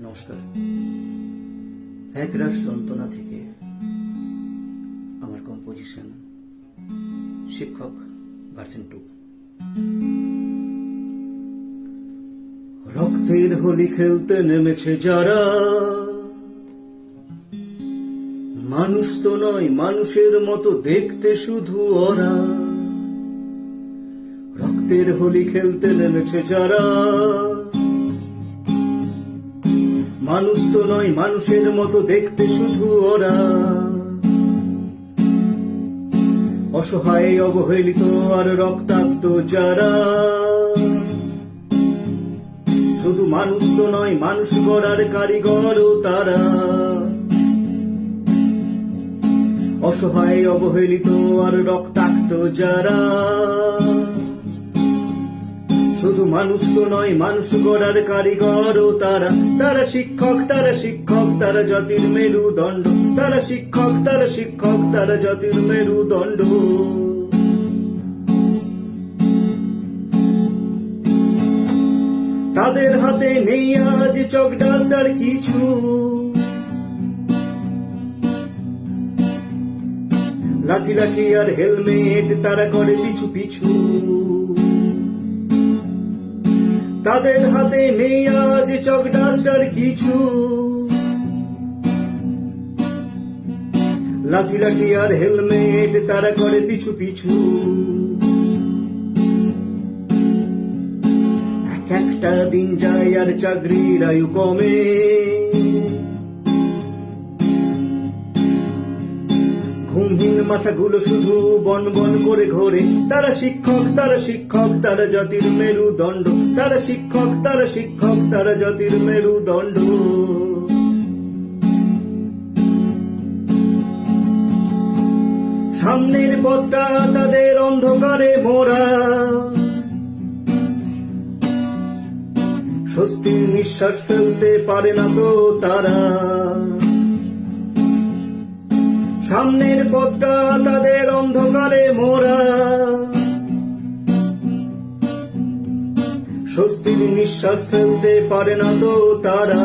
নমস্কার। এক রাস যন্ত্রণা থেকে আমার কম্পোজিশন শিক্ষক ভার্সন টু। রক্তের হোলি খেলতে নেমেছে যারা, মানুষ তো নয়, মানুষের মতো দেখতে শুধু ওরা। রক্তের হোলি খেলতে নেমেছে যারা মানুষ তো নয়, মানুষের মতো দেখতে শুধু ওরা। অসহায়, অবহেলিত আর রক্তাক্ত যারা। শুধু মানুষ তো নয়, মানুষ গড়ার কারিগরও তারা। অসহায়, অবহেলিত আর রক্তাক্ত যারা। শুধু মানুষ তো নয়, মানুষ গড়ার কারিগরও তারা। তারা শিক্ষক তারা শিক্ষক, তারা জাতির মেরুদণ্ড। তারা শিক্ষক তারা শিক্ষক, তারা জাতির মেরুদণ্ড। তাদের হাতে নেই আজ চক ডাস্টার কিছু। লাঠি লাঠি আর হেলমেট তারা করে পিছু পিছু। তাদের হাতে নেই আজ চক ডাস্টার কিছু। লাঠি লাঠি আর হেলমেট তারা করে পিছু পিছু। এক একটা দিন যায় আর চাকরির আয়ু কমে। ঘুমহীন মাথাগুলো শুধু বন বন করে ঘোরে। তারা শিক্ষক তারা শিক্ষক, তারা জাতির মেরুদণ্ড। তারা শিক্ষক তারা শিক্ষক, তারা জাতির মেরুদণ্ড। সামনের পথটা তাদের অন্ধকারে মোরা স্বস্তির নিঃশ্বাস ফেলতে পারে না তো তারা। সামনের পথটা তাদের অন্ধকারে মোরা। স্বস্তির নিঃশ্বাস ফেলতে পারে না তো তারা।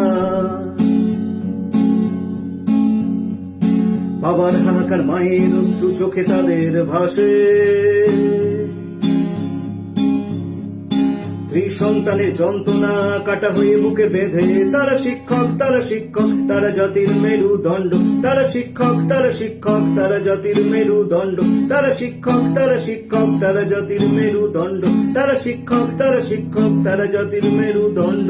বাবার হাহাকার মায়ের অশ্রু চোখে তাদের ভাসে। স্ত্রী সন্তানের যন্ত্রণা কাটা হয়ে বুকে বেঁধে, তারা শিক্ষক তারা শিক্ষক, তারা জাতির মেরুদণ্ড, তারা শিক্ষক তারা শিক্ষক, তারা জাতির মেরুদণ্ড, তারা শিক্ষক তারা শিক্ষক, তারা জাতির মেরুদণ্ড, তারা শিক্ষক তারা শিক্ষক, তারা জাতির মেরুদণ্ড।